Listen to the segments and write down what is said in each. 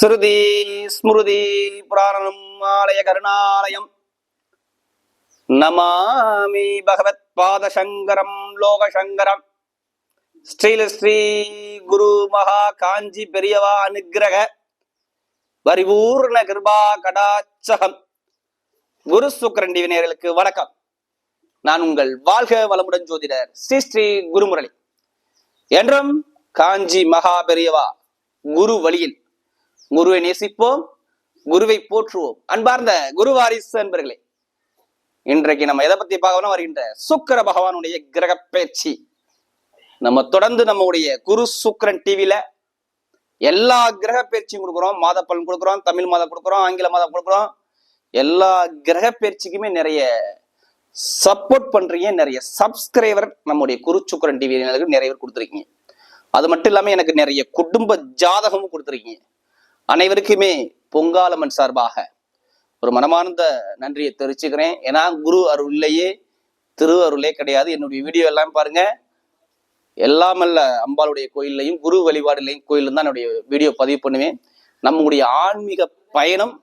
ஸ்ருதி ஸ்மிருதி புராணம் ஆலய கருணாலயம். நமாமி பகவத் பாத சங்கரம் லோக சங்கரம் ஸ்ரீல ஸ்ரீ குரு மகா காஞ்சி பெரியவா அனுக்கிரக பரிபூர்ண கிருபா கடாச்சகம் குரு சுக்கரன் டிவினியர்களுக்கு வணக்கம். நான் உங்கள் வாழ்க வளமுடன் ஜோதிடர் ஸ்ரீ ஸ்ரீ குருமுரளி. என்றும் காஞ்சி மகா பெரியவா குரு வழியில் குருவை நேசிப்போம் குருவை போற்றுவோம். அன்பார்ந்த குரு வாரிசு அன்பர்களே இன்றைக்கு நம்ம எதை பத்தி பார்க்கணும் வருகின்ற சுக்கிர பகவானுடைய கிரக பேச்சு. நம்ம தொடர்ந்து நம்முடைய குரு சுக்கிரன் டிவில எல்லா கிரக பயிற்சியும் கொடுக்குறோம். மாத பலன் கொடுக்குறோம் தமிழ் மாதம் கொடுக்குறோம் ஆங்கில மாதம் கொடுக்குறோம். எல்லா கிரக பயிற்சிக்குமே நிறைய சப்போர்ட் பண்றீங்க நிறைய சப்ஸ்கிரைபர் நம்முடைய குரு சுக்கிரன் டிவி நிறைய பேர் கொடுத்துருக்கீங்க. அது மட்டும் இல்லாம எனக்கு நிறைய குடும்ப ஜாதகமும் கொடுத்துருக்கீங்க. அனைவருக்குமே பொங்காலம்மன் சார்பாக ஒரு மனமார்ந்த நன்றியை தெரிவிச்சுக்கிறேன். ஏன்னா குரு அருள்லையே திரு அருளே கிடையாது. என்னுடைய வீடியோ எல்லாம் பாருங்க. எல்லாமல்ல அம்பாளுடைய கோயில்லையும் குரு வழிபாடுலையும் கோயிலும் தான் என்னுடைய வீடியோ பதிவு பண்ணுவேன். நம்முடைய ஆன்மீக பயணம்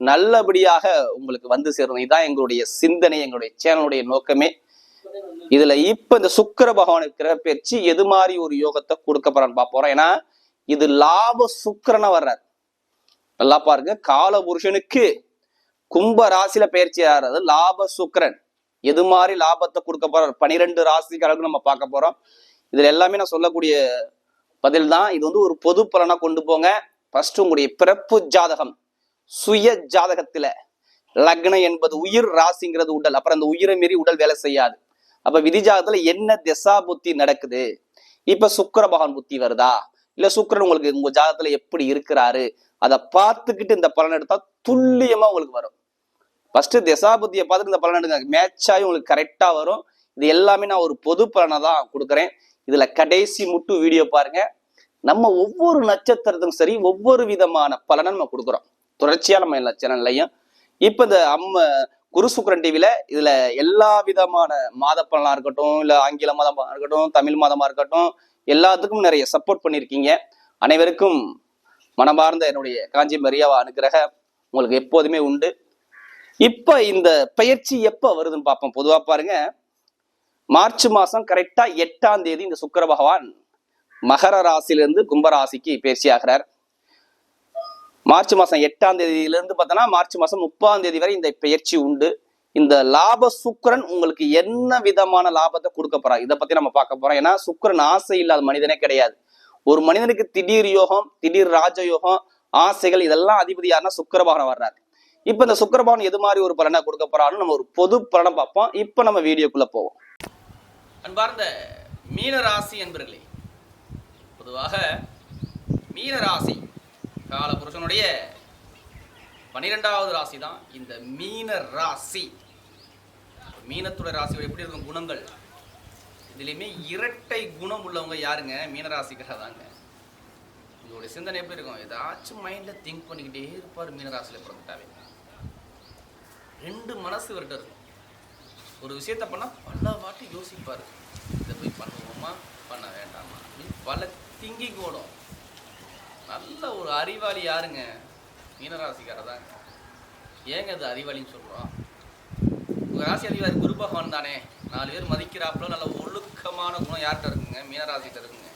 நல்லபடியாக உங்களுக்கு வந்து சேரணும். இதுதான் எங்களுடைய சிந்தனை எங்களுடைய சேனலுடைய நோக்கமே. இதுல இப்ப இந்த சுக்கிர பகவானை கிரகப்பயிற்சி எது மாதிரி ஒரு யோகத்தை கொடுக்க போறான்னு பார்க்க ஏன்னா இது லாப சுக்கரனை வர்றார். நல்லா பாருங்க. கால புருஷனுக்கு கும்ப ராசியில பயிற்சி ஆகிறது லாப சுக்கரன். எது மாதிரி லாபத்தை கொடுக்க போறார்? பனிரெண்டு ராசிக்காரர்களுக்கு நம்ம பார்க்க போறோம். இதுல எல்லாமே நான் சொல்லக்கூடிய பதில் தான் இது வந்து ஒரு பொது பலனா கொண்டு போங்க. ஃபர்ஸ்ட் உங்களுடைய பிறப்பு ஜாதகம். சுய ஜாதகத்துல லக்னம் என்பது உயிர் ராசிங்கிறது உடல். அப்புறம் அந்த உயிரை மீறி உடல் வேலை செய்யாது. அப்ப விதி ஜாதகத்துல என்ன திசா புத்தி நடக்குது? இப்ப சுக்கர பகவான் புத்தி வருதா? இல்ல சுக்கிரன் உங்களுக்கு உங்க ஜாதகத்துல எப்படி இருக்கிறாரு? அதை பார்த்துக்கிட்டு இந்த பலன் எடுத்தா துல்லியமா உங்களுக்கு வரும். ஃபர்ஸ்ட் திசாபுத்தியை பார்த்துட்டு இந்த பலன் எடுங்க. மேட்ச் ஆகி உங்களுக்கு கரெக்டா வரும். இது எல்லாமே நான் ஒரு பொது பலனை தான் கொடுக்குறேன். இதுல கடைசி முட்டு வீடியோ பாருங்க. நம்ம ஒவ்வொரு நட்சத்திரத்துக்கும் சரி ஒவ்வொரு விதமான பலனை நம்ம கொடுக்குறோம். தொடர்ச்சியா நம்ம எல்லா சேனல்லையும் இப்ப இந்த அம்ம குரு சுக்கரன் டிவில இதுல எல்லா விதமான மாத பலனா இருக்கட்டும் இல்ல ஆங்கில மாதமா இருக்கட்டும் தமிழ் மாதமா இருக்கட்டும் எல்லாத்துக்கும் நிறைய சப்போர்ட் பண்ணியிருக்கீங்க. அனைவருக்கும் மனமார்ந்த என்னுடைய காஞ்சி மரியாவா அனுகிரக உங்களுக்கு எப்போதுமே உண்டு. இப்ப இந்த பயிற்சி எப்ப வருதுன்னு பார்ப்போம். பொதுவா பாருங்க மார்ச் மாசம் கரெக்டா எட்டாம் தேதி இந்த சுக்கர பகவான் மகர ராசியிலிருந்து கும்பராசிக்கு பயிற்சி ஆகிறார். மார்ச் மாசம் எட்டாம் தேதியிலிருந்து பார்த்தோன்னா மார்ச் மாசம் முப்பாம் தேதி வரை இந்த பயிற்சி உண்டு. இந்த லாப சுக்கரன் உங்களுக்கு என்ன விதமான லாபத்தை கொடுக்க போறா? இதை பத்தி நம்ம பார்க்க போறோம். ஏன்னா சுக்கிரன் ஆசை இல்லாத மனிதனே கிடையாது. ஒரு மனிதனுக்கு திடீர் யோகம் திடீர் ராஜ யோகம் ஆசைகள் இதெல்லாம் அதிபதி யாருன்னா சுக்கரபகவான் வர்றாரு. இப்ப இந்த சுக்கரபகவான் எது மாதிரி ஒரு பலனை கொடுக்க போறாருன்னு நம்ம ஒரு பொது பலனை பார்ப்போம். இப்ப நம்ம வீடியோக்குள்ள போவோம். அன்பார்ந்த மீன ராசி என்பர்களே பொதுவாக மீன ராசி கால புருஷனுடைய பன்னிரெண்டாவது ராசி தான் இந்த மீன ராசி மீனத்துடைய ராசியோட எப்படி இருக்கும்? குணங்கள். இதுலேயுமே இரட்டை குணம் உள்ளவங்க யாருங்க? மீனராசிக்காக தாங்க உங்களுடைய சிந்தனை எப்படி இருக்கும்? ஏதாச்சும் மைண்டில் திங்க் பண்ணிக்கிட்டே இருப்பார் மீனராசியில் பிறந்துட்டாவே. ரெண்டு மனசு இவர்கிட்ட இருக்கும். ஒரு விஷயத்த பண்ணால் பல வாட்டி யோசிப்பார். இதை போய் பண்ணுவோமா? பண்ண வேண்டாமா? அப்படின்னு பல திங்கிங் ஓடும். நல்ல ஒரு அறிவாளி யாருங்க? மீனராசிக்கார தாங்க ஏங்க அது அறிவாளின்னு சொல்கிறோம் உங்கள் ராசி அதிகாரி குரு பகவான் தானே. நாலு பேர் மதிக்கிறாப்புல நல்ல ஒழுக்கமான குணம் யார்கிட்ட இருக்குங்க? மீனராசிகிட்ட இருக்குங்க.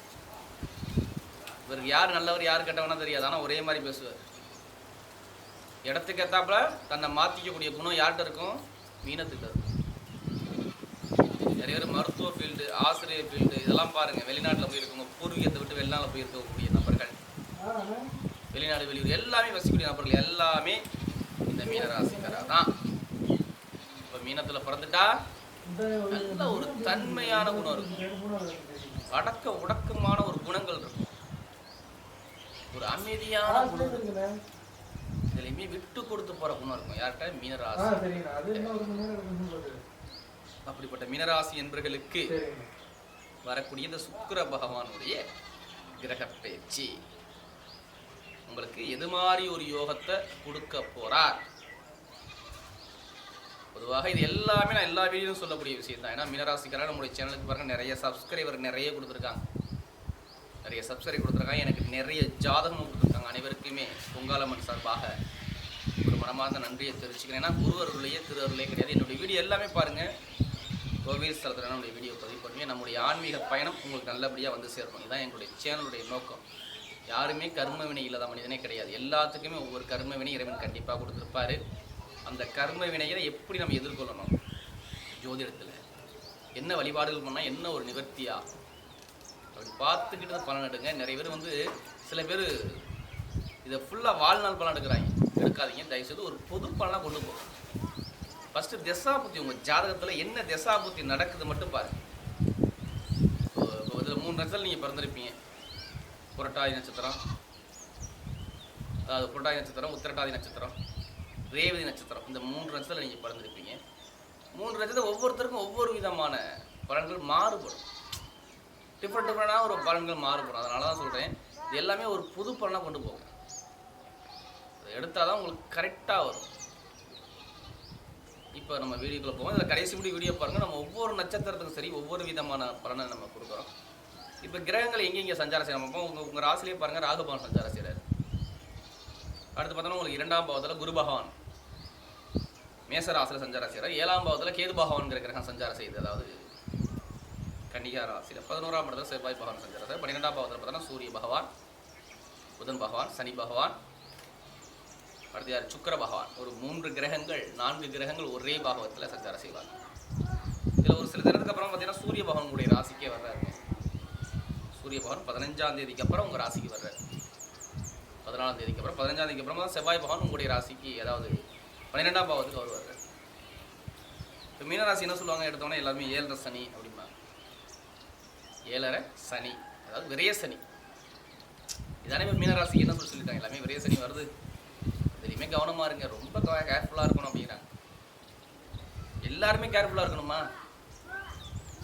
இவருக்கு யார் நல்லவர் யார் கெட்டவனா தெரியாது. ஆனால் ஒரே மாதிரி பேசுவார். இடத்துக்கு ஏத்தாப்புல தன்னை மாற்றிக்கக்கூடிய குணம் யார்கிட்ட இருக்கும் மீனத்துக்கிட்ட இருக்கும். நிறைய பேர் மருத்துவ ஃபீல்டு ஆசிரியர் ஃபீல்டு இதெல்லாம் பாருங்க. வெளிநாட்டில் போயிருக்கவங்க பூர்வீகத்தை விட்டு வெளிநாட்டில் போயிருக்கக்கூடிய நபர்கள். வெளிநாடு வெளியூர் எல்லாமே வசிக்கக்கூடிய நபர்கள் எல்லாமே இந்த மீனராசிக்காரா தான் இப்போ மீனத்தில் பிறந்துட்டா நல்ல ஒரு தன்மையான குணம் இருக்கும் அடக்க உடக்கமான ஒரு குணங்கள் இருக்கும். ஒரு அமைதியான குணம் இருக்கும் இதுலையுமே விட்டு கொடுத்து போற குணம் இருக்கும் யார்கிட்ட? மீனராசி. அப்படிப்பட்ட மீனராசி என்பர்களுக்கு வரக்கூடிய இந்த சுக்கிர பகவானுடைய கிரக பயிற்சி உங்களுக்கு எது மாதிரி ஒரு யோகத்தை கொடுக்க போறார்? பொதுவாக இது எல்லாமே நான் எல்லா வீடியோவும் சொல்லக்கூடிய விஷயம் தான். ஏன்னா மீனராசிக்காரர் நம்மளுடைய சேனலுக்கு பாருங்க நிறைய சப்ஸ்கிரைபர் நிறைய கொடுத்துருக்காங்க. நிறைய சப்ஸ்கிரைப் கொடுத்துருக்காங்க. எனக்கு நிறைய ஜாதகம் கொடுத்துருக்காங்க அனைவருக்குமே பொங்காலம்மன் சார்பாக. ஒரு மனமார்ந்த நன்றியை தெரிவிச்சுக்கிறேன். ஏன்னா குருவருளையே திருவருளையே கிடையாது. என்னுடைய வீடியோ எல்லாமே பாருங்கள் கோவில் ஸ்தலத்தில் நம்முடைய வீடியோ பதிவு பண்ணுவேன். நம்முடைய ஆன்மீக பயணம் உங்களுக்கு நல்லபடியாக வந்து சேரணும். இதுதான் எங்களுடைய சேனலுடைய நோக்கம். யாருமே கர்ம வினை இல்லாத மனிதனே கிடையாது. எல்லாத்துக்குமே ஒவ்வொரு கர்ம வினை இறைவன் கண்டிப்பாக கொடுத்துருப்பாரு. அந்த கர்ம வினையை எப்படி நம்ம எதிர்கொள்ளணும்? ஜோதிடத்தில். என்ன வழிபாடுகள் பண்ணால் என்ன ஒரு நிவர்த்தியா? அப்படி பார்த்துக்கிட்டு தான் பலன் எடுங்க. நிறைய பேர் வந்து சில பேர் இதை ஃபுல்லாக வாழ்நாள் பலன் எடுக்கிறாங்க. எடுக்காதீங்க. தயவுசெய்து ஒரு பொது பலனாக கொண்டு போகும் ஃபஸ்ட்டு தசாபுத்தி. உங்கள் ஜாதகத்தில் என்ன தசாபுத்தி நடக்குது மட்டும் பாருங்க. இதில் மூணு நட்சத்திரம் நீங்கள் பிறந்திருப்பீங்க. புரட்டாதி நட்சத்திரம். அதாவது புரட்டாதி நட்சத்திரம் உத்திரட்டாதி நட்சத்திரம். ரேவதி நட்சத்திரம் இந்த மூன்று நட்சத்திரம் நீங்கள் பிறந்திருப்பீங்க. மூன்று நட்சத்திரம் ஒவ்வொருத்தருக்கும் ஒவ்வொரு விதமான பலன்கள் மாறுபடும். டிஃப்ரெண்ட் டிஃப்ரெண்டாக ஒரு பலன்கள் மாறுபடும். அதனால தான் சொல்கிறேன் இது எல்லாமே ஒரு புது பலனாக கொண்டு போகும். அதை எடுத்தால் தான் உங்களுக்கு கரெக்டாக வரும். இப்போ நம்ம வீடியோக்குள்ளே போவோம். இதில் கடைசி முடி வீடியோ பாருங்கள் நம்ம ஒவ்வொரு நட்சத்திரத்துக்கும் சரி ஒவ்வொரு விதமான பலனை நம்ம கொடுக்குறோம். இப்போ கிரகங்கள் எங்கெங்கே சஞ்சாரம் செய்யணும் அப்போ உங்கள் உங்கள் ராசிலேயே பாருங்கள் ராகுபவன் சஞ்சாரம் செய்கிறார் அடுத்து பார்த்தோன்னா உங்களுக்கு இரண்டாம் பாவத்தில் குரு பகவான். மேசராசியில் சஞ்சாரம் செய்கிறார் ஏழாம் பாவத்தில் கேது பகவான்கிற கிரகம் சஞ்சாரம் செய்யுது. அதாவது கன்னிகா ராசியில் பதினோராம் இடத்துல செவ்வாய் பகவான் சஞ்சாரம் செய்கிறார் பன்னிரெண்டாம் பாவத்தில் பார்த்தோன்னா சூரிய பகவான் புதன் பகவான் சனி பகவான் அடுத்து யார் சுக்கிர பகவான். ஒரு மூன்று கிரகங்கள் நான்கு கிரகங்கள் ஒரே பாகவத்தில் சஞ்சாரம் செய்வார் இதில் ஒரு சில தினத்துக்கு அப்புறம் பார்த்தீங்கன்னா சூரிய பகவான் ராசிக்கே வர்றாரு. சூரிய பகவான் பதினஞ்சாம் தேதிக்கு அப்புறம் உங்கள் ராசிக்கு வர்றாரு. பதினாலாம் தேதிக்கு அப்புறம் பதினஞ்சாம் தேதிக்கு அப்புறம் தான் செவ்வாய் பகவான் உங்களுடைய ராசிக்கு அதாவது பன்னிரெண்டாம் பாவத்துக்கு அவர் வர்றாரு இப்போ மீனராசி என்ன சொல்லுவாங்க? எடுத்தோன்னே எல்லாருமே ஏழரை சனி அப்படிம்பாங்க. ஏழரை சனி. அதாவது விரைய சனி. இதானே இப்போ மீனராசிக்கு என்ன சொல்லி சொல்லிட்டாங்க? எல்லாமே விரைய சனி வருது. இதுலையுமே கவனமாக இருங்க. ரொம்ப கேர்ஃபுல்லாக இருக்கணும் அப்படிங்கிறாங்க. எல்லாருமே கேர்ஃபுல்லாக இருக்கணுமா?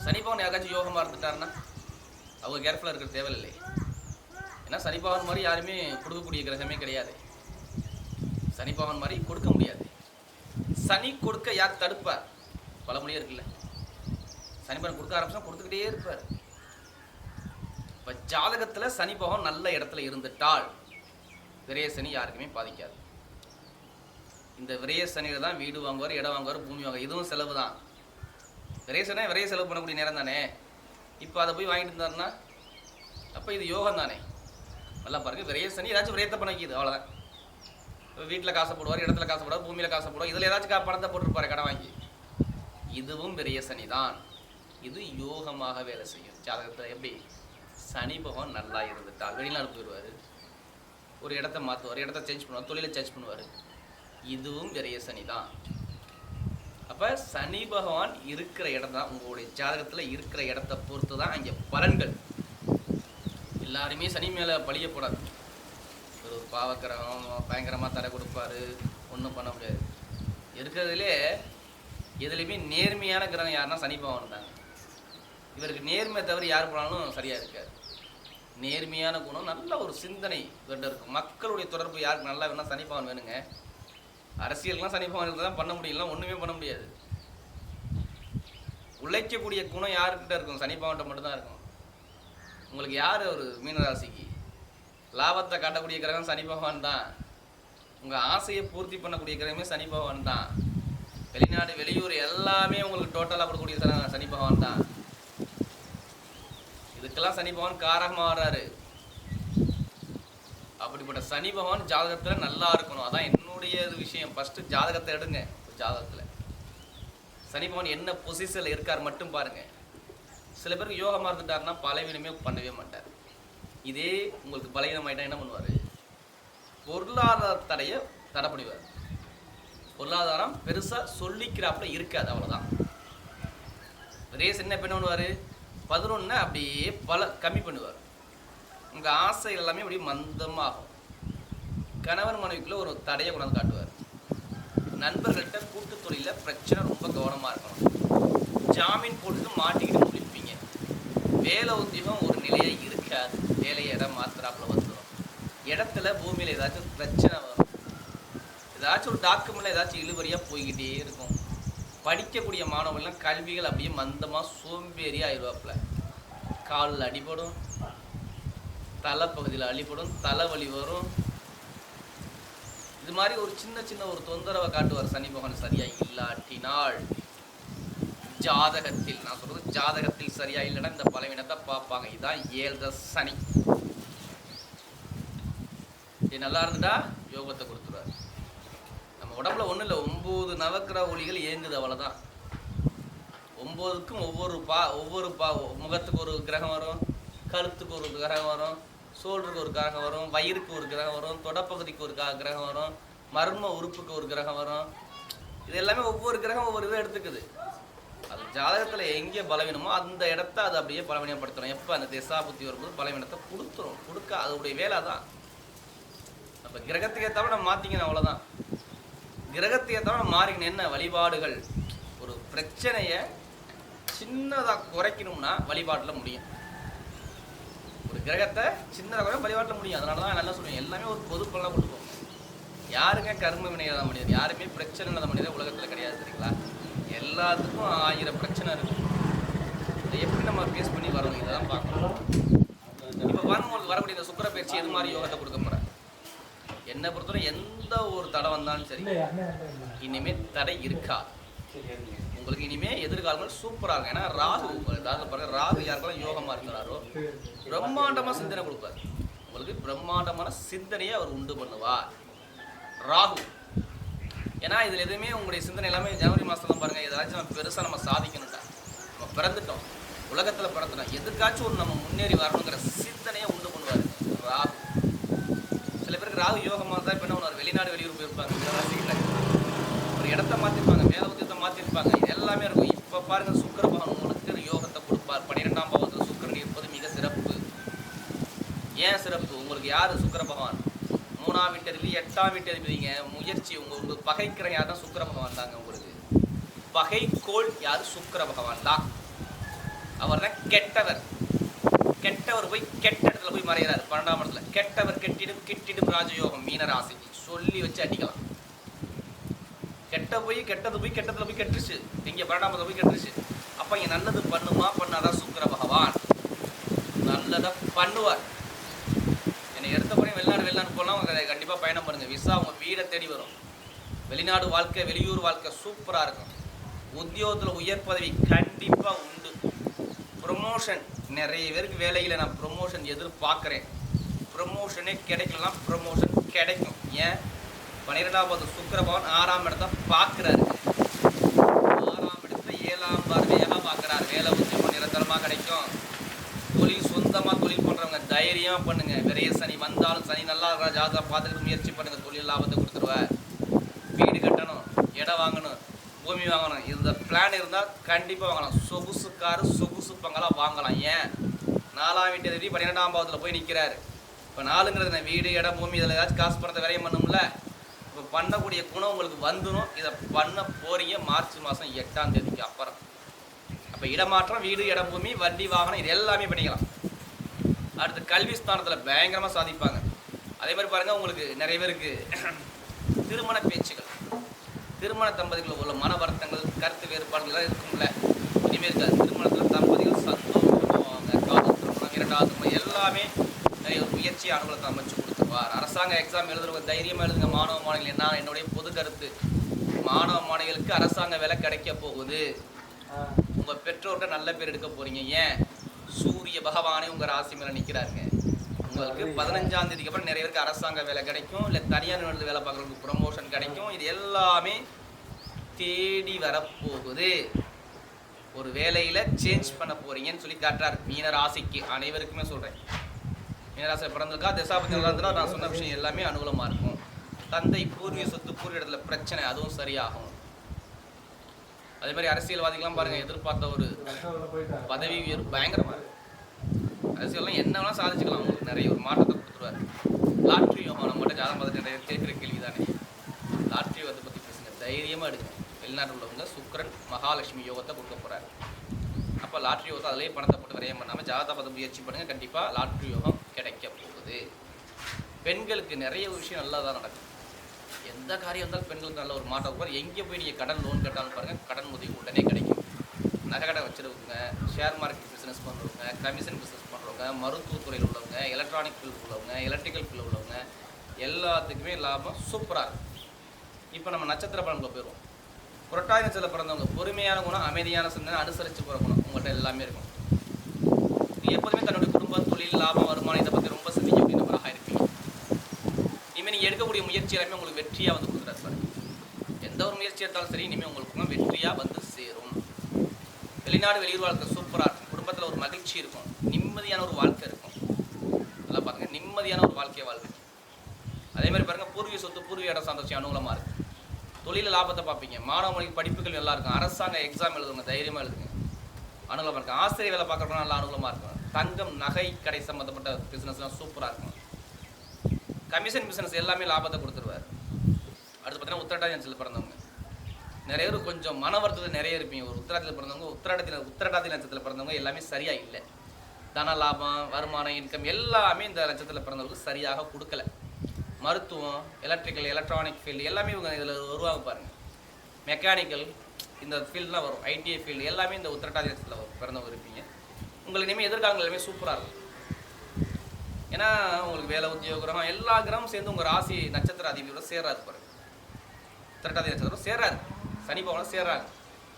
சனி பவன் யாருக்காச்சும் யோகமாக இருந்துட்டாருன்னா அவங்க கேர்ஃபுல்லாக இருக்கிற தேவையில்லை. ஏன்னா சனி பவன் மாதிரி யாருமே கொடுக்கக்கூடிய கிரகமே கிடையாது. சனி பவன் மாதிரி கொடுக்க முடியாது. சனி கொடுக்க யார் தடுப்பார்? பழமொழியே இருக்குல்ல. சனி பவன் கொடுக்க ஆரம்பிச்சா கொடுத்துக்கிட்டே இருப்பார். இப்போ ஜாதகத்தில் சனி பகவான் நல்ல இடத்துல இருந்துட்டால் விரைய சனி யாருக்குமே பாதிக்காது. இந்த விரய சனியில் தான் வீடு வாங்குவார் இடம் வாங்குவார் பூமி வாங்குவார். இதுவும் செலவு தான். விரய விரைய செலவு பண்ணக்கூடிய நேரம் தானே. இப்போ அதை போய் வாங்கிட்டு இருந்தாருன்னா அப்போ இது யோகம் தானே நல்லா பாருங்க விரைய சனி ஏதாச்சும் விரயத்தை பண்ண வைக்கிது அவ்வளோதான் வீட்டில் காசை போடுவார் இடத்துல காசை போடுவார் பூமியில் காசை போடுவார். இதில் ஏதாச்சும் கா- பணத்தை போட்டுருப்பாரு கடன் வாங்கி. இதுவும் பெரிய சனி தான் இது யோகமாக வேலை செய்யும். ஜாதகத்தில் எப்படி? சனி பகவான் நல்லா இருந்துட்டால் வெளிநாடு போயிடுவார் ஒரு இடத்த மாற்றுவார் இடத்த சேஞ்ச் பண்ணுவார் தொழிலை சேஞ்ச் பண்ணுவார். இதுவும் பெரிய சனி தான் அப்போ சனி பகவான் இருக்கிற இடம் தான் உங்களுடைய ஜாதகத்தில் இருக்கிற இடத்த பொறுத்து தான் அங்கே பலன்கள். எல்லாருமே சனி மேலே பழிய போடாது பாவக்கிரகம் பயங்கரமாக தடை கொடுப்பாரு. ஒன்றும் பண்ண முடியாது. இருக்கிறதுலே எதுலேயுமே நேர்மையான கிரகம் யாருன்னா சனி பகவான் தான். இவருக்கு நேர்மை தவிர யார் போனாலும் சரியாக இருக்காது. நேர்மையான குணம் நல்ல ஒரு சிந்தனை இவர்கிட்ட இருக்கும். மக்களுடைய தொடர்பு யாருக்கு நல்லா வேணா சனி பகவான் வேணுங்க. அரசியல்லாம் சனி பகவான் தான் பண்ண முடியலாம் ஒன்றுமே பண்ண முடியாது. உழைக்கக்கூடிய குணம் யாருக்கிட்ட இருக்கும்? சனி பகவான்கிட்ட மட்டும்தான் இருக்கும். உங்களுக்கு யார் ஒரு மீனராசிக்கு? லாபத்தை காட்டக்கூடிய கிரகம் சனி பகவான் தான். உங்கள் ஆசையை பூர்த்தி பண்ணக்கூடிய கிரகமே சனி பகவான் தான். வெளிநாடு வெளியூர் எல்லாமே உங்களுக்கு டோட்டலாக கொடுக்கக்கூடிய சன- சனி பகவான் தான். இதுக்கெல்லாம் சனி பகவான் காரகமாக வர்றாரு. அப்படிப்பட்ட சனி பகவான் ஜாதகத்தில் நல்லா இருக்கணும். அதான் என்னுடைய விஷயம். ஃபஸ்ட்டு ஜாதகத்தை எடுங்க ஜாதகத்தில். சனி பகவான் என்ன பொசிஷனில் இருக்கார் மட்டும் பாருங்கள் சில பேருக்கு யோகமாக இருந்துட்டாருன்னா பலவீனமே பண்ணவே மாட்டார். இதே உங்களுக்கு பலகீனமாயிட்டா என்ன பண்ணுவார்? பொருளாதார தடையை தடை பண்ணுவார் பொருளாதாரம் பெருசாக சொல்லிக்கிறாப்புல இருக்காது அவ்வளோதான் ரேஸ் என்ன பண்ணுவார்? பதினொன்று அப்படியே பல கம்மி பண்ணுவார். உங்கள் ஆசை எல்லாமே அப்படியே மந்தமாகும். கணவன் மனைவிக்குள்ளே ஒரு தடையை கொண்டாந்து காட்டுவார். நண்பர்கள்ட்ட கூட்டு தொழிலில் பிரச்சனை ரொம்ப கவனமாக இருக்கணும். ஜாமீன் போட்டு மாட்டிக்கிட்டு முடிப்பீங்க. வேலை உத்தியோகம் ஒரு நிலையாக இருக்காது. வேலையை இடம் மாத்திராப்புல வந்துடும் இடத்துல பூமியில் ஏதாச்சும் பிரச்சனை வரும். ஏதாச்சும் ஒரு டாக்குமெண்ட்ல ஏதாச்சும் இழுபறியாக போய்கிட்டே இருக்கும். படிக்கக்கூடிய மாணவர்கள்லாம் கல்விகள் அப்படியே மந்தமாக சோம்பேறி ஆயிடுவாப்புல. காலில் அடிபடும் தலைப்பகுதியில் அடிபடும் தலைவலி வரும். இது மாதிரி ஒரு சின்ன சின்ன ஒரு தொந்தரவை காட்டுவார் சனி பகவான் சரியாக இல்லாட்டினால். ஜாதகத்தில் நான் சொல்றது ஜாதகத்தில் சரியா இல்லைன்னா இந்த பலவீனத்தை பார்ப்பாங்க. இதுதான் ஏழரை சனி. இது நல்லா இருந்துட்டா? யோகத்தை கொடுத்துருவார். நம்ம உடம்புல ஒன்றும் இல்லை ஒம்பது நவக்கிர ஒளிகள் இயங்குது அவ்வளோதான் ஒம்போதுக்கும் ஒவ்வொரு பா ஒவ்வொரு பா முகத்துக்கு ஒரு கிரகம் வரும் கழுத்துக்கு ஒரு கிரகம் வரும் சோல்டருக்கு ஒரு கிரகம் வரும் வயிறுக்கு ஒரு கிரகம் வரும் தொடப்பகுதிக்கு ஒரு கிரகம் வரும் மர்ம உறுப்புக்கு ஒரு கிரகம் வரும். இது எல்லாமே ஒவ்வொரு கிரகம் ஒவ்வொரு இதை எடுத்துக்குது. அது ஜாதகத்தில் எங்கே பலவீனமோ அந்த இடத்த அது அப்படியே பலவீனப்படுத்தணும். எப்போ அந்த திசா புத்தி வரும்போது பலவீனத்தை கொடுத்துரும். கொடுக்க அதோடைய வேலை தான் அப்போ கிரகத்துக்கு ஏற்றாம நம்ம மாற்றிக்கணும் அவ்வளோதான் கிரகத்துக்கு ஏற்றாம நம்ம மாறிக்கணும். என்ன? வழிபாடுகள். ஒரு பிரச்சனையை சின்னதாக குறைக்கணும்னா வழிபாட்டில் முடியும். ஒரு கிரகத்தை சின்னதாக குறை வழிபாட்டில் முடியும். அதனால தான் நல்லா சொல்லுவேன் எல்லாமே ஒரு பொது பலனாக கொடுப்போம் யாருங்க கர்ம வினையில்லாத மனிதர் யாருமே பிரச்சனை இல்லாத மனிதர் உலகத்தில் கிடையாது சரிங்களா? எல்லாத்துக்கும் ஆயிரம் பிரச்சனை இருக்கும் இதை எப்படி நம்ம ஃபேஸ் பண்ணி வரணும் இதை தான் பார்க்கணும். இப்போ பாருங்க உங்களுக்கு வரக்கூடிய இந்த சுக்கர பயிற்சி எது மாதிரி யோகத்தை கொடுக்க போகிறேன் என்னை பொறுத்தவரை எந்த ஒரு தடை வந்தாலும் சரி இனிமேல் தடை இருக்காது உங்களுக்கு இனிமே எதிர்காலங்கள் சூப்பராக இருக்கும் ஏன்னா ராகு அதாவது பாருங்க ராகு யாருக்கெல்லாம் யோகமா இருக்கிறாரோ பிரம்மாண்டமா சிந்தனை கொடுப்பார். உங்களுக்கு பிரம்மாண்டமான சிந்தனையை அவர் உண்டு பண்ணுவார். ராகு. ஏன்னா இதில் எதுவுமே உங்களுடைய சிந்தனை எல்லாமே ஜனவரி மாசத்துல பாருங்க ஏதாச்சும் நம்ம பெருசாக நம்ம சாதிக்கணும்டா. நம்ம பிறந்துட்டோம். உலகத்துல பிறந்துட்டோம். எதுக்காச்சும் ஒரு நம்ம முன்னேறி வரணுங்கிற சிந்தனையை உண்டு பண்ணுவார் ராகு. சில பேருக்கு ராகு யோகமாக தான் இப்போ என்ன ஒரு வெளிநாடு வெளியூர் போயிருப்பாங்க. ஒரு இடத்த மாற்றிருப்பாங்க மேல உத்தியத்தை மாற்றிருப்பாங்க இது எல்லாமே இருக்கும். இப்போ பாருங்கள் சுக்கர பகவான் உங்களுக்கு யோகத்தை கொடுப்பார். பன்னிரெண்டாம் பாவத்தில் சுக்கிரன் இருப்பது மிக சிறப்பு. ஏன் சிறப்பு? உங்களுக்கு யார் சுக்கர மூணாம் வீட்டதிபதி எட்டாம் வீட்டதிபதிங்க முயற்சி உங்க உங்களுக்கு பகைக்கிற யார் தான் சுக்கர பகவான் தாங்க உங்களுக்கு. பகைக்கோள் யார்? சுக்கர பகவான் தான். அவர் தான் கெட்டவர். கெட்டவர் போய் கெட்ட இடத்துல போய் மறைகிறார் பன்னெண்டாம் இடத்துல. கெட்டவர் கெட்டிடும் கிட்டிடும் ராஜயோகம் மீனராசிக்கு சொல்லி வச்சு அடிக்கலாம். கெட்ட போய் கெட்டது போய் கெட்டதுல போய் கெட்டுருச்சு. இங்கே பன்னெண்டாம் இடத்துல போய் கெட்டுருச்சு. அப்போ இங்கே நல்லது பண்ணுமா பண்ணாதான் சுக்கர பகவான் நல்லதை பண்ணுவார். என்னை எடுத்த வெளிநாடு வெளிநாடு போகலாம். அவங்க பயணம் பண்ணுங்கள் விசா உங்கள் வீடை தேடி வரும். வெளிநாடு வாழ்க்கை வெளியூர் வாழ்க்கை சூப்பராக இருக்கும். உத்தியோகத்தில் உயர் பதவி கண்டிப்பாக உண்டு. ப்ரொமோஷன் நிறைய பேருக்கு வேலையில் நான் ப்ரொமோஷன் எதிர்பார்க்குறேன். ப்ரொமோஷனே கிடைக்கலாம் ப்ரொமோஷன் கிடைக்கும். ஏன்? பன்னிரெண்டாவது சுக்கரபவன் ஆறாம் இடத்த பார்க்குறாரு. ஆறாம் இடத்துல ஏழாம் பார்வையாக பார்க்குறாரு. வேலை உத்தியோகம் நிரந்தரமாக கிடைக்கும். சொந்தமாக தொழில் பண்ணுறவங்க தைரியமாக பண்ணுங்க. விரைய சனி வந்தாலும் சனி நல்லா இருக்கா ஜாதகம் பார்த்துக்கிட்டு முயற்சி பண்ணுங்க. தொழில் லாபத்தை கொடுத்துருவார் வீடு கட்டணும் இடம் வாங்கணும் பூமி வாங்கணும். இந்த பிளான் இருந்தால் கண்டிப்பாக வாங்கலாம். சொகுசு காரு சொகுசு பங்களாக வாங்கலாம். ஏன்? நாலாம் வீட்டு தேதி பன்னிரெண்டாம் பாவத்தில் போய் நிற்கிறாரு இப்போ நாலுங்கிறது என்ன? வீடு இடம் பூமி இதில் ஏதாச்சும் காசு பணத்தை விரையம் பண்ணும்ல? இப்போ பண்ணக்கூடிய குணம் உங்களுக்கு வந்துடும் இதை பண்ண போறீங்க. மார்ச் மாதம் எட்டாம் தேதிக்கு அப்புறம். அப்போ இடமாற்றம் வீடு இடம் பூமி வண்டி வாகனம் இது எல்லாமே பண்ணிக்கலாம். அடுத்து கல்வி ஸ்தானத்தில் பயங்கரமாக சாதிப்பாங்க. அதே மாதிரி பாருங்கள் உங்களுக்கு நிறைய பேருக்கு திருமண பேச்சுகள் திருமண தம்பதிகள் உள்ள மன வருத்தங்கள் கருத்து வேறுபாடுகள் எல்லாம் இருக்கும்ல. இனிமேல் இருக்காது. திருமணத்தில் தம்பதிகள் சந்தோஷம் காதல் திருமணம் இரண்டாவது எல்லாமே நிறைய ஒரு முயற்சி அனுகூலத்தை அமைச்சு கொடுத்துருவார். அரசாங்க எக்ஸாம் எழுதுறவங்க தைரியமாக எழுதுங்க. மாணவ மாணவிகள் என்ன என்னுடைய பொது கருத்து. மாணவ மாணவிகளுக்கு அரசாங்க வேலை கிடைக்க போகுது. உங்க பெற்றோர்கிட்ட நல்ல பேர் எடுக்க போறீங்க. ஏன்? சூரிய பகவானே உங்க ராசி மேல நிக்கிறாருங்க. உங்களுக்கு பதினஞ்சாம் தேதிக்கு அப்புறம் நிறைய பேருக்கு அரசாங்க வேலை கிடைக்கும். இல்ல தனியார் நிறுவனத்தில் வேலை பார்க்குறவங்களுக்கு ப்ரொமோஷன் கிடைக்கும். இது எல்லாமே தேடி வரப்போகுது. ஒரு வேலையில சேஞ்ச் பண்ண போறீங்கன்னு சொல்லி காட்டுறாரு. மீன ராசிக்கு அனைவருக்குமே சொல்றேன். மீனராசி பிறந்திருக்கா திசாபதி நல்லா இருந்தா நான் சொன்ன விஷயம் எல்லாமே அனுகூலமா இருக்கும். தந்தை பூர்வீக சொத்து பூர்வீக இடத்துல பிரச்சனை அதுவும் சரியாகும். அதே மாதிரி அரசியல்வாதிகள்லாம் பாருங்க எதிர்பார்த்த ஒரு பதவி உயர்வு பயங்கரமா இருக்கு அரசியல்லாம் என்ன வேணால் சாதிச்சுக்கலாம். உங்களுக்கு நிறைய ஒரு மாற்றத்தை கொடுத்துருவாரு. லாட்ரி வியாபாரம் மட்டும் ஜாதகம் பார்த்து நிறைய கேட்குற கேள்வி தானே லாட்ரி யோகத்தை பற்றி பேசுங்க. தைரியமாக எடுங்க. வெளிநாட்டில் உள்ளவங்க சுக்கரன் மகாலட்சுமி யோகத்தை கொடுக்க போகிறாரு அப்போ லாட்ரி யோகத்தை அதிலே பணத்தை போட்டு விரயம் பண்ணாமல் ஜாதக பார்த்து முயற்சி பண்ணுங்கள் கண்டிப்பாக லாட்ரி யோகம் கிடைக்க போகுது. பெண்களுக்கு நிறைய விஷயம் நல்லா தான் நடக்கும். எந்த காரியம் இருந்தாலும் பெண்களுக்கு நல்ல ஒரு மாற்றம் இருக்கும் எங்கே போய் நீங்கள் கடன் லோன் கட்டாலும் பாருங்கள் கடன் உதவி உடனே கிடைக்கும். நகை கடை வச்சுருக்குங்க ஷேர் மார்க்கெட் பிஸ்னஸ் பண்ணுறவங்க கமிஷன் பிஸ்னஸ் உள்ளவங்க மருத்துவத்துறையில் உள்ளவங்க எலக்ட்ரானிக் ஃபீல்டு உள்ளவங்க எலக்ட்ரிக்கல் ஃபீல்டு உள்ளவங்க எல்லாத்துக்குமே லாபம் சூப்பராக இருக்கும் இப்போ நம்ம நட்சத்திர பலன்களை போயிடுவோம். புரட்டாதி நட்சத்திர பிறந்தவங்க பொறுமையான குணம் அமைதியான சிந்தனை அனுசரித்து போகிற குணம் உங்கள்கிட்ட எல்லாமே இருக்கும். நீ எப்போதுமே தன்னுடைய குடும்பம் தொழில் லாபம் வருமானம் இதை பற்றி ரொம்ப சிந்திக்க அப்படின்ற மாதிரி இருப்பீங்க. இனிமேல் நீங்கள் எடுக்கக்கூடிய முயற்சி எல்லாமே உங்களுக்கு வெற்றியாக வந்து கொடுக்குறாரு சார் எந்த ஒரு முயற்சி எடுத்தாலும் சரி இனிமேல் உங்களுக்கு வெற்றியாக வந்து சேரும். வெளிநாடு வெளியூர் வாழ்க்கை சூப்பராக இருக்கும். குடும்பத்தில் ஒரு மகிழ்ச்சி இருக்கும். நிம்மதியான ஒரு வாழ்க்கை இருக்கும். நல்லா பாருங்க நிம்மதியான ஒரு வாழ்க்கையை வாழ்க்கை. அதே மாதிரி பாருங்க பூர்வீக சொத்து பூர்வீக இடம் சந்தோஷம் அனுகூலமாக இருக்கும் தொழில லாபத்தை பார்ப்பீங்க. மாணவ மொழி படிப்புகள் நல்லா இருக்கும். அரசாங்க எக்ஸாம் எழுதுங்க தைரியமாக எழுதுங்க. அனுகூலமாக இருக்கும் ஆசிரியர் வேலை பார்க்குறவங்க நல்லா அனுகூலமாக இருக்கும். தங்கம் நகை கடை சம்மந்தப்பட்ட பிஸ்னஸ்லாம் சூப்பராக இருக்கும். கமிஷன் பிஸ்னஸ் எல்லாமே லாபத்தை கொடுத்துருவார். அடுத்து பார்த்தீங்கன்னா உத்திரட்டாதி பிறந்தவங்க. நிறைய பேர் கொஞ்சம் மன வருத்தத்தில் நிறைய இருப்பீங்க. ஒரு உத்திராடத்தில் பிறந்தவங்க உத்திராடத்தில் உத்திரட்டாதி நட்சத்திரத்தில் பிறந்தவங்க எல்லாமே சரியாக இல்லை. தன லாபம் வருமானம் இன்கம் எல்லாமே இந்த நட்சத்திரத்தில் பிறந்தவங்களுக்கு சரியாக கொடுக்கல. மருத்துவம் எலக்ட்ரிக்கல் எலக்ட்ரானிக் ஃபீல்டு எல்லாமே இவங்க இதில் வருவாங்க பாருங்கள் மெக்கானிக்கல் இந்த ஃபீல்டெலாம் வரும். ஐடிஐ ஃபீல்டு எல்லாமே இந்த உத்திரட்டாதி நட்சத்திரத்தில் பிறந்தவங்க இருப்பீங்க. உங்களுக்கு இனிமேல் எதிர்காலங்கள் எல்லாமே சூப்பராக இருக்கும். ஏன்னா உங்களுக்கு வேலை உத்தியோக கிரகம் எல்லா கிரகமும் சேர்ந்து உங்கள் ராசி நட்சத்திர அதிபதியோட சேராது பாருங்கள் திரட்டாதி நட்சத்திரம் சேராது சனி பவனம் சேராது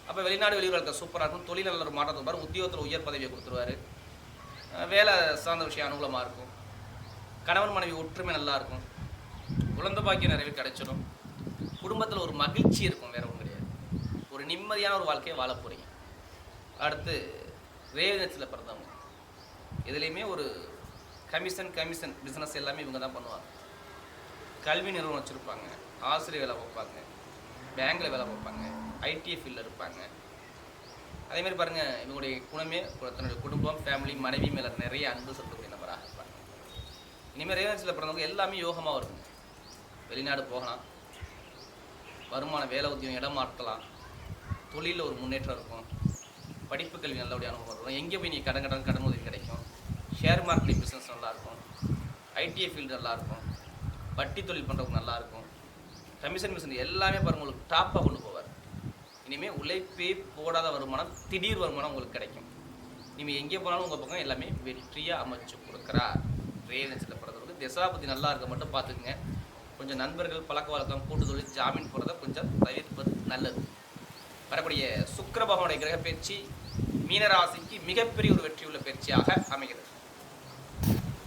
அப்போ வெளிநாடு வெளியூர் இருக்க சூப்பராக இருக்கும். தொழில் நல்ல ஒரு மாற்றத்தை பாரு உத்தியோகத்தில் உயர் பதவியை கொடுத்துருவாரு. வேலை சார்ந்த விஷயம் அனுகூலமாக இருக்கும். கணவன் மனைவி ஒற்றுமை நல்லா இருக்கும். குழந்தை பாக்கியம் நிறைய கிடைச்சிடும் குடும்பத்தில் ஒரு மகிழ்ச்சி இருக்கும் வேற ஒன்றும் கிடையாது. ஒரு நிம்மதியான ஒரு வாழ்க்கையை வாழ போகிறீங்க அடுத்து ரேவனத்தில் பிறந்தவங்க. இதுலேயுமே ஒரு கமிஷன் கமிஷன் பிஸ்னஸ் எல்லாமே இவங்க தான் பண்ணுவாங்க. கல்வி நிறுவனம் வச்சுருப்பாங்க. ஆசிரியர் வேலை பார்ப்பாங்க. பேங்கில் வேலை பார்ப்பாங்க. ஐடி ஃபீல்டில் இருப்பாங்க. அதே மாதிரி பாருங்கள் இவங்களுடைய குணமே தன்னுடைய குடும்பம் ஃபேமிலி மனைவி மேலே நிறைய அன்பு செலுத்தக்கூடிய நபராக இருப்பாங்க இனிமேல் ரேவன்ஸில் பிறந்தவங்க எல்லாமே யோகமாக வருங்க வெளிநாடு போகலாம். வருமான வேலை உத்தியம் இடம் மாற்றலாம். தொழிலில் ஒரு முன்னேற்றம் இருக்கும். படிப்பு கல்வி நல்லபடியாக அனுபவம் இருக்கும் எங்கே போய் நீ கடன் கடன் கடன் உதவி கிடைக்கும். ஷேர் மார்க்கெட் பிஸ்னஸ் நல்லாயிருக்கும். ஐடிஐ ஃபீல்டு நல்லாயிருக்கும். வட்டி தொழில் பண்ணுறவங்க நல்லாயிருக்கும். கமிஷன் மிஷன் எல்லாமே பாருங்க உங்களுக்கு டாப்பாக கொண்டு போகும். இனிமேல் உழைப்பே போடாத வருமானம் திடீர் வருமானம் உங்களுக்கு கிடைக்கும். இனிமேல் எங்கே போனாலும் உங்கள் பக்கம் எல்லாமே வெற்றியாக அமைச்சு கொடுக்குறார். ரேவன்ஸில் பிறந்தவங்களுக்கு திசாபதி நல்லா இருக்க மட்டும் பார்த்துக்குங்க. கொஞ்சம் நண்பர்கள் பழக்க வழக்கம் கூட்டு தொழில் ஜாமீன் போகிறத கொஞ்சம் தவிர்ப்பது நல்லது. வரக்கூடிய சுக்கர பகவானுடைய கிரக பயிற்சி மீனராசிக்கு மிகப்பெரிய ஒரு வெற்றியுள்ள பயிற்சியாக அமைகிறது.